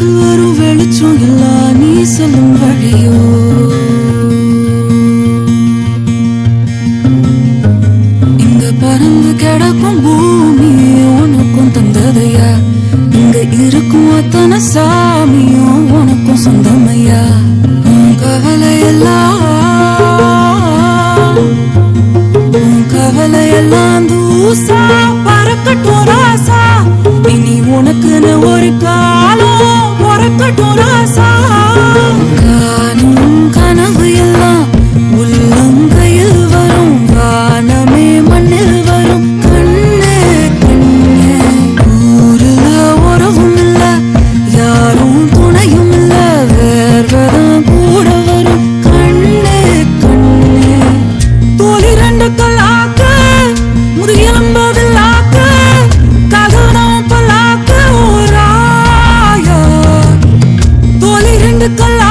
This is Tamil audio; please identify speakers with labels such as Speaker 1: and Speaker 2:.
Speaker 1: அது ஒரு வெளிச்சம் எல்லா நீ செல்லும் வழியோ? இங்க பறந்து கிடக்கும் பூமி உனக்கும் தந்ததையா? இங்க இருக்கும் அத்தனை சாமியும் உனக்கும் சொந்தமையா? உன் கவலை எல்லாம் பறக்கட்டும் ராசா. இனி உனக்குன்னு ஒரு காலம் the color.